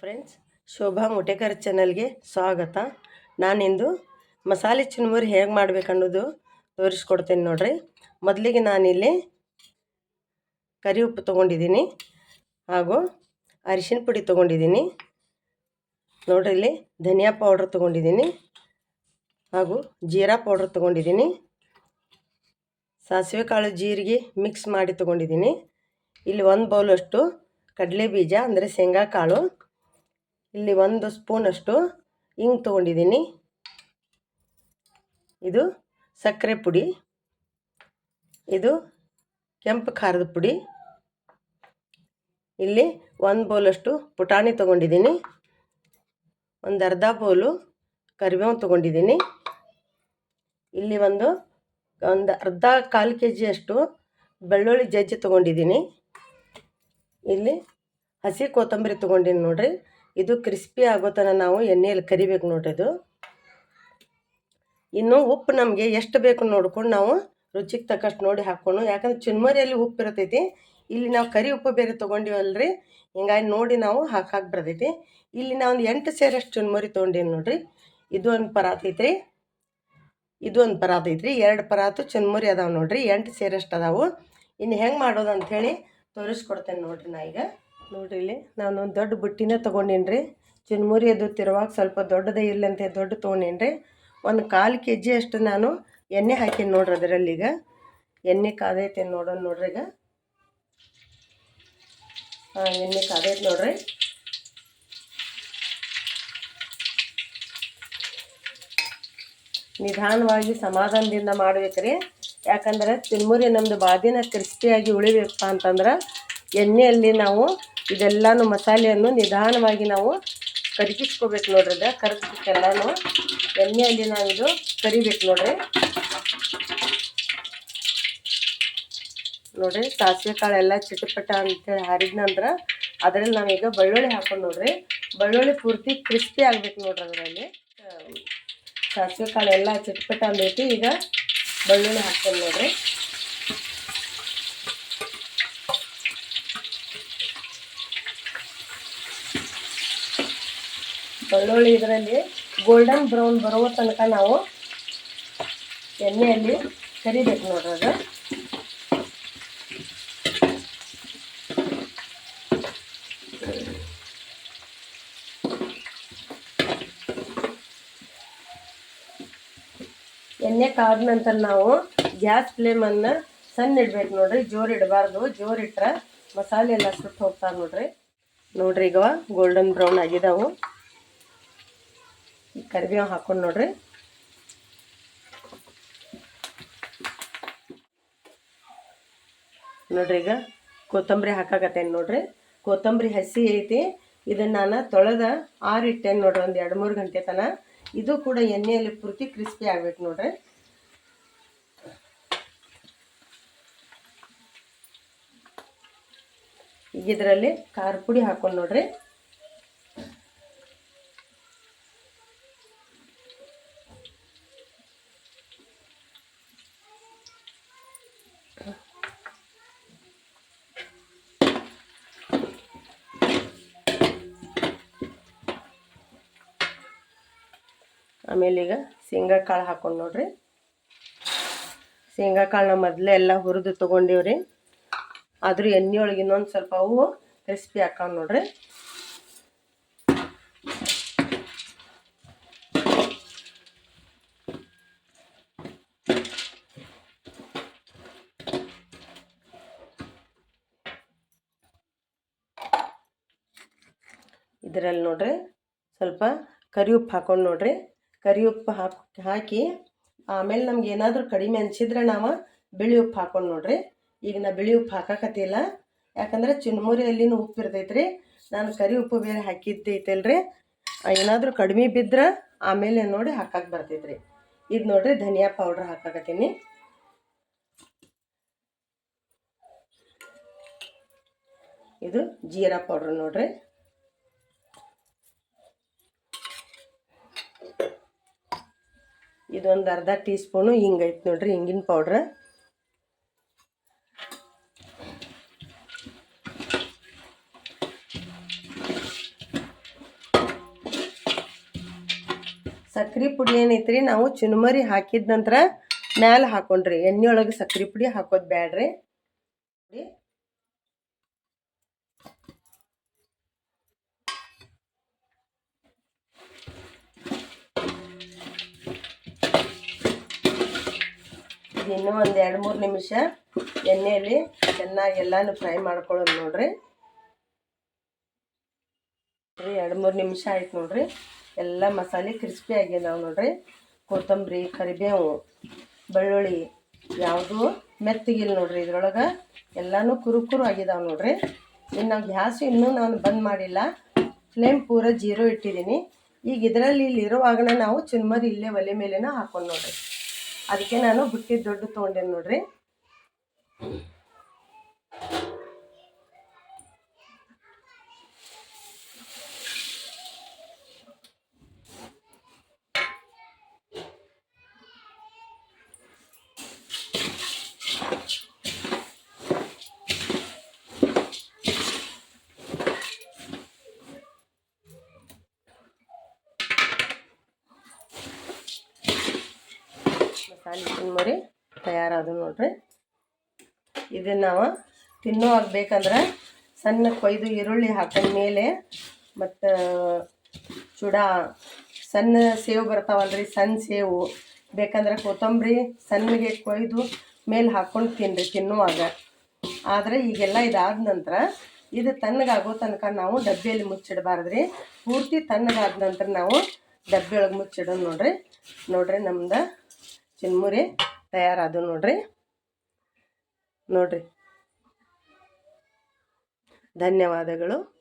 Friends Shobha ಮುಟೇಕರ್ ಚಾನಲ್ಗೆ ಸ್ವಾಗತ. ನಾನಿಂದು ಮಸಾಲೆ ಚುನ್ಮುರಿ ಹೇಗೆ ಮಾಡಬೇಕನ್ನೋದು ತೋರಿಸ್ಕೊಡ್ತೀನಿ ನೋಡ್ರಿ. ಮೊದಲಿಗೆ ನಾನಿಲ್ಲಿ ಕರಿ ಉಪ್ಪು ತೊಗೊಂಡಿದ್ದೀನಿ ಹಾಗೂ ಅರಿಶಿನ ಪುಡಿ ತೊಗೊಂಡಿದ್ದೀನಿ. ನೋಡ್ರಿ ಇಲ್ಲಿ ಧನಿಯಾ ಪೌಡ್ರ್ ತೊಗೊಂಡಿದ್ದೀನಿ ಹಾಗೂ ಜೀರಾ ಪೌಡ್ರ್ ತೊಗೊಂಡಿದ್ದೀನಿ. ಸಾಸಿವೆ ಕಾಳು ಜೀರಿಗೆ ಮಿಕ್ಸ್ ಮಾಡಿ ತೊಗೊಂಡಿದ್ದೀನಿ. ಇಲ್ಲಿ ಒಂದು ಬೌಲಷ್ಟು ಕಡಲೆ ಬೀಜ, ಅಂದರೆ ಶೇಂಗಾ ಕಾಳು ಇಲ್ಲಿ ಒಂದು ಸ್ಪೂನಷ್ಟು ಹಿಂಗೆ ತೊಗೊಂಡಿದ್ದೀನಿ. ಇದು ಸಕ್ಕರೆ ಪುಡಿ, ಇದು ಕೆಂಪು ಖಾರದ ಪುಡಿ. ಇಲ್ಲಿ ಒಂದು ಬೌಲಷ್ಟು ಪುಟಾಣಿ ತೊಗೊಂಡಿದ್ದೀನಿ. ಒಂದು ಅರ್ಧ ಬೌಲು ಕರಿಬೇವು ತೊಗೊಂಡಿದ್ದೀನಿ. ಇಲ್ಲಿ ಒಂದು ಒಂದು ಅರ್ಧ ಕಾಲು ಕೆ ಜಿಯಷ್ಟು ಬೆಳ್ಳುಳ್ಳಿ ಜಜ್ಜಿ ತೊಗೊಂಡಿದ್ದೀನಿ. ಇಲ್ಲಿ ಹಸಿ ಕೊತ್ತಂಬರಿ ತೊಗೊಂಡಿನಿ ನೋಡಿರಿ. ಇದು ಕ್ರಿಸ್ಪಿ ಆಗೋ ಥರ ನಾವು ಎಣ್ಣೆಯಲ್ಲಿ ಕರಿಬೇಕು ನೋಡ್ರಿ ಇದು. ಇನ್ನು ಉಪ್ಪು ನಮಗೆ ಎಷ್ಟು ಬೇಕು ನೋಡ್ಕೊಂಡು ನಾವು ರುಚಿಗೆ ತಕ್ಕಷ್ಟು ನೋಡಿ ಹಾಕ್ಕೊಂಡು, ಯಾಕಂದ್ರೆ ಚುನ್ಮರಿಯಲ್ಲಿ ಉಪ್ಪು ಇರ್ತೈತಿ. ಇಲ್ಲಿ ನಾವು ಕರಿ ಉಪ್ಪು ಬೇರೆ ತೊಗೊಂಡಿವಲ್ರಿ. ಹಿಂಗಾಗಿ ನೋಡಿ ನಾವು ಹಾಕಿ ಬರ್ತೈತಿ. ಇಲ್ಲಿ ನಾವು ಒಂದು ಎಂಟು ಸೇರಷ್ಟು ಚುನ್ಮರಿ ತೊಗೊಂಡೀನಿ ನೋಡ್ರಿ. ಇದು ಒಂದು ಪರಾತ್ ಐತ್ರಿ ಇದು ಒಂದು ಪರಾತ್ ಐತ್ರಿ ಎರಡು ಪರಾತು ಚುನ್ಮುರಿ ಅದಾವೆ ನೋಡ್ರಿ. ಎಂಟು ಸೇರಷ್ಟು ಅದಾವು. ಇನ್ನು ಹೆಂಗೆ ಮಾಡೋದು ಅಂಥೇಳಿ ತೋರಿಸ್ಕೊಡ್ತೇನೆ ನೋಡ್ರಿ ನಾ ಈಗ. ನೋಡ್ರಿ ಇಲ್ಲಿ ನಾನು ಒಂದು ದೊಡ್ಡ ಬುಟ್ಟಿನೇ ತೊಗೊಂಡೀನಿ ರೀ ಚಿನ್ಮುರಿ ಅದು ತಿರುವಾಗ ಸ್ವಲ್ಪ ದೊಡ್ಡದೇ ಇಲ್ಲ ಅಂತ ದೊಡ್ಡ ತೊಗೊಂಡೀನಿ ರೀ ಒಂದು ಕಾಲು ಕೆ ಜಿ ಅಷ್ಟು ನಾನು ಎಣ್ಣೆ ಹಾಕೀನಿ ನೋಡ್ರಿ ಅದರಲ್ಲಿ ಈಗ. ಎಣ್ಣೆ ಕಾದೈತೆ ನೋಡೋಣ ನೋಡ್ರಿ ಈಗ. ಹಾಂ, ಎಣ್ಣೆ ಕಾದೈತೆ ನೋಡ್ರಿ. ನಿಧಾನವಾಗಿ ಸಮಾಧಾನದಿಂದ ಮಾಡ್ಬೇಕ್ರಿ. ಯಾಕಂದ್ರೆ ಚಿನ್ಮುರಿ ನಮ್ಮದು ಬಾದಿನ ಕ್ರಿಸ್ಪಿಯಾಗಿ ಉಳಿಬೇಕಪ್ಪ ಅಂತಂದ್ರೆ ಎಣ್ಣೆಯಲ್ಲಿ ನಾವು ಇದೆಲ್ಲನೂ ಮಸಾಲೆಯನ್ನು ನಿಧಾನವಾಗಿ ನಾವು ಕರಗಿಸ್ಕೋಬೇಕು ನೋಡ್ರಿ ಅದ. ಕರಗಿಸ್ಕೆಲ್ಲಾನು ಎಣ್ಣೆಯಲ್ಲಿ ಇದು ಕರಿಬೇಕು ನೋಡ್ರಿ. ನೋಡ್ರಿ ಸಾಸಿವೆ ಕಾಳೆಲ್ಲ ಚಿಟಪಟ ಅಂತೇಳಿ ಹಾರಿದ ನಂತರ ಅದರಲ್ಲಿ ನಾವೀಗ ಬೆಳ್ಳುಳ್ಳಿ ಹಾಕೊಂಡು ನೋಡ್ರಿ. ಬೆಳ್ಳುಳ್ಳಿ ಪೂರ್ತಿ ಕ್ರಿಸ್ಪಿ ಆಗ್ಬೇಕು ನೋಡ್ರಿ ಅದರಲ್ಲಿ. ಸಾಸಿವೆ ಕಾಳೆಲ್ಲ ಚಿಟಪಟ ಅಂದೈತಿ ಈಗ ಬೆಳ್ಳುಳ್ಳಿ ಹಾಕೊಂಡು ನೋಡ್ರಿ. ಬೆಳ್ಳುಳ್ಳಿ ಇದರಲ್ಲಿ ಗೋಲ್ಡನ್ ಬ್ರೌನ್ ಬರುವ ತನಕ ನಾವು ಎಣ್ಣೆಯಲ್ಲಿ ಕರಿಬೇಕು ನೋಡ್ರಿ ಅದು. ಎಣ್ಣೆ ಕಾದ ನಂತರ ನಾವು ಗ್ಯಾಸ್ ಫ್ಲೇಮನ್ನು ಸಣ್ಣ ಇಡ್ಬೇಕು ನೋಡ್ರಿ, ಜೋರು ಇಡಬಾರ್ದು, ಜೋರು ಇಟ್ರೆ ಮಸಾಲೆ ಎಲ್ಲ ಸುಟ್ಟು ಹೋಗ್ತಾವೆ ನೋಡ್ರಿ. ನೋಡ್ರಿ ಈಗ ಗೋಲ್ಡನ್ ಬ್ರೌನ್ ಆಗಿದಾವು. ಈ ಕರಿಬೇವು ಹಾಕೊಂಡು ನೋಡ್ರಿ. ನೋಡ್ರಿ ಈಗ ಕೊತ್ತಂಬರಿ ಹಾಕಾಕತ್ತೇನೆ ನೋಡ್ರಿ. ಕೊತ್ತಂಬರಿ ಹಸಿ ಐತಿ. ಇದನ್ನ ನಾನು ತೊಳೆದ ಆರಿಟ್ಟೇನೆ ನೋಡ್ರಿ, ಒಂದು ಎರಡು ಮೂರು ಗಂಟೆ ತನಕ ಇದು ಕೂಡ ಎಣ್ಣೆಯಲ್ಲಿ ಪೂರ್ತಿ ಕ್ರಿಸ್ಪಿ ಆಗ್ಬೇಕು ನೋಡ್ರಿ. ಈಗ ಇದರಲ್ಲಿ ಖಾರ ಪುಡಿ ಹಾಕೊಂಡು ನೋಡ್ರಿ. ಆಮೇಲೆ ಈಗ ಶೇಂಗಾ ಕಾಳು ಹಾಕೊಂಡು ನೋಡ್ರಿ. ಶೇಂಗಾ ಕಾಳನ್ನ ಮೊದಲೇ ಎಲ್ಲ ಹುರಿದು ತೊಗೊಂಡಿವ್ರಿ. ಆದರೂ ಎಣ್ಣೆ ಒಳಗೆ ಇನ್ನೊಂದು ಸ್ವಲ್ಪ ಅವು ಕ್ರಿಸ್ಪಿ ಹಾಕೊಂಡು ನೋಡ್ರಿ. ಇದರಲ್ಲಿ ನೋಡ್ರಿ ಸ್ವಲ್ಪ ಕರಿ ಉಪ್ಪು ಹಾಕೊಂಡು ನೋಡ್ರಿ. ಕರಿ ಉಪ್ಪು ಹಾಕಿ ಹಾಕಿ, ಆಮೇಲೆ ನಮ್ಗೆ ಏನಾದರೂ ಕಡಿಮೆ ಅನಿಸಿದ್ರೆ ನಾವು ಬಿಳಿ ಉಪ್ಪು ಹಾಕೊಂಡು ನೋಡ್ರಿ. ಈಗ ನಾ ಬಿಳಿ ಉಪ್ಪು ಹಾಕಾಕತ್ತಿಲ್ಲ. ಯಾಕಂದ್ರೆ ಚುನ್ಮುರಿಯಲ್ಲಿನೂ ಉಪ್ಪು ಇರ್ತೈತ್ರಿ. ನಾನು ಕರಿ ಉಪ್ಪು ಬೇರೆ ಹಾಕಿದ್ದೈತಲ್ರಿ. ಏನಾದರೂ ಕಡಿಮೆ ಬಿದ್ರೆ ಆಮೇಲೆ ನೋಡಿ ಹಾಕಕ್ಕೆ ಬರ್ತೈತ್ರಿ. ಇದು ನೋಡ್ರಿ ಧನಿಯಾ ಪೌಡ್ರ್ ಹಾಕಾಕತ್ತೀನಿ. ಇದು ಜೀರಾ ಪೌಡ್ರ್ ನೋಡ್ರಿ. ಇದೊಂದು ಅರ್ಧ ಟೀ ಸ್ಪೂನು ಹಿಂಗೈತೆ ನೋಡ್ರಿ, ಹಿಂಗಿನ ಪೌಡ್ರ್ ಸಕ್ರೆ ಪುಡಿ ಏನೈತ್ರಿ, ನಾವು ಚುನುಮರಿ ಹಾಕಿದ ನಂತರ ಮ್ಯಾಲ ಹಾಕೊಂಡ್ರಿ. ಎಣ್ಣೆ ಒಳಗೆ ಸಕ್ರೆ ಪುಡಿ ಹಾಕೋದು ಬ್ಯಾಡ್ರಿ. ಇದು ಇನ್ನೂ ಒಂದು ಎರಡು ಮೂರು ನಿಮಿಷ ಎಣ್ಣೆಯಲ್ಲಿ ಚೆನ್ನಾಗಿ ಎಲ್ಲಾನು ಫ್ರೈ ಮಾಡ್ಕೊಳ್ಳೋದು ನೋಡ್ರಿ. ಎರಡು ಮೂರು ನಿಮಿಷ ಆಯ್ತು ನೋಡ್ರಿ. ಎಲ್ಲ ಮಸಾಲೆ ಕ್ರಿಸ್ಪಿ ಆಗ್ಯದಾವ ನೋಡ್ರಿ. ಕೊತ್ತಂಬರಿ, ಕರಿಬೇವು, ಬೆಳ್ಳುಳ್ಳಿ ಯಾವುದು ಮೆತ್ತಗಿಲ್ಲ ನೋಡ್ರಿ ಇದ್ರೊಳಗೆ. ಎಲ್ಲನೂ ಕುರು ಕುರು ಆಗಿದಾವೆ ನೋಡ್ರಿ. ಇನ್ನು ನಾವು ಗ್ಯಾಸ್ ಇನ್ನೂ ನಾನು ಬಂದ್ ಮಾಡಿಲ್ಲ. ಫ್ಲೇಮ್ ಪೂರ ಜೀರೋ ಇಟ್ಟಿದ್ದೀನಿ ಈಗ ಇದರಲ್ಲಿ ಇಲ್ಲಿ ಇರುವಾಗನೇ ನಾವು ಚುನ್ಮರಿ ಇಲ್ಲೇ ಒಲೆ ಮೇಲೆನ ಹಾಕೊಂಡು ನೋಡ್ರಿ. ಅದಕ್ಕೆ ನಾನು ಬುಟ್ಟಿ ದೊಡ್ಡ ತೊಗೊಂಡೆ ನೋಡ್ರಿ. ಚುನ್ಮರಿ ತಯಾರಾದ ನೋಡ್ರಿ. ಇದನ್ನ ನಾವು ತಿನ್ನೋವಾಗ ಬೇಕಂದ್ರೆ ಸಣ್ಣ ಕೊಯ್ದು ಈರುಳ್ಳಿ ಹಾಕಿದ ಮೇಲೆ ಮತ್ತು, ಚೂಡ ಸಣ್ಣ ಸೇವು ಬರ್ತಾವಲ್ರಿ, ಸಣ್ಣ ಸೇವು. ಬೇಕಂದ್ರೆ ಕೊತ್ತಂಬರಿ ಸಣ್ಣಗೆ ಕೊಯ್ದು ಮೇಲೆ ಹಾಕ್ಕೊಂಡು ತಿನ್ನಿರಿ ತಿನ್ನುವಾಗ ಆದರೆ ಈಗೆಲ್ಲ ಇದಾದ ನಂತರ ಇದು ತಣ್ಣಗಾಗೋ ತನಕ ನಾವು ಡಬ್ಬಿಯಲ್ಲಿ ಮುಚ್ಚಿಡಬಾರ್ದ್ರಿ. ಪೂರ್ತಿ ತಣ್ಣಗಾದ ನಂತರ ನಾವು ಡಬ್ಬಿಯೊಳಗೆ ಮುಚ್ಚಿಡೋಣ ಮುಚ್ಚಿಡೋದು ನೋಡ್ರಿ. ನೋಡ್ರಿ ನಮ್ದು ಚಿನ್ಮುರಿ. ತಯಾರಾದು ನೋಡ್ರಿ. ನೋಡ್ರಿ. ಧನ್ಯವಾದಗಳು.